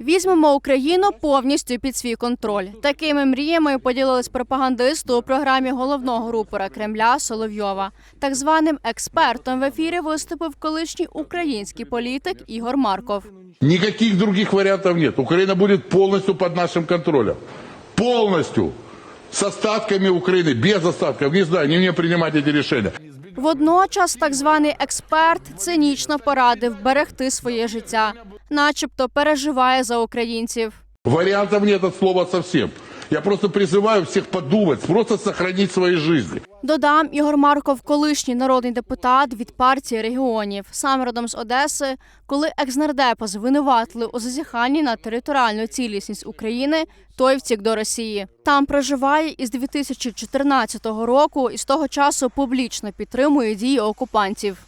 Візьмемо Україну повністю під свій контроль. Такими мріями поділились пропагандисти у програмі головного рупора Кремля Соловйова. Так званим експертом в ефірі виступив колишній український політик Ігор Марков. Никаких других вариантов нет. Украина будет полностью под нашим контролем. Полностью. С остатками Украины, без остатков. Не знаю, не мне принимать эти решения. Водночас, так званий експерт цинічно порадив берегти своє життя, начебто переживає за українців. Варіантів немає от слова зовсім. Я просто призиваю всіх подумати, просто сохранить свої жизни. Додам, Ігор Марков, колишній народний депутат від партії регіонів, сам родом з Одеси, коли екснардепа звинуватили у зазіханні на територіальну цілісність України, той втік до Росії. Там проживає із 2014 року і з того часу публічно підтримує дії окупантів.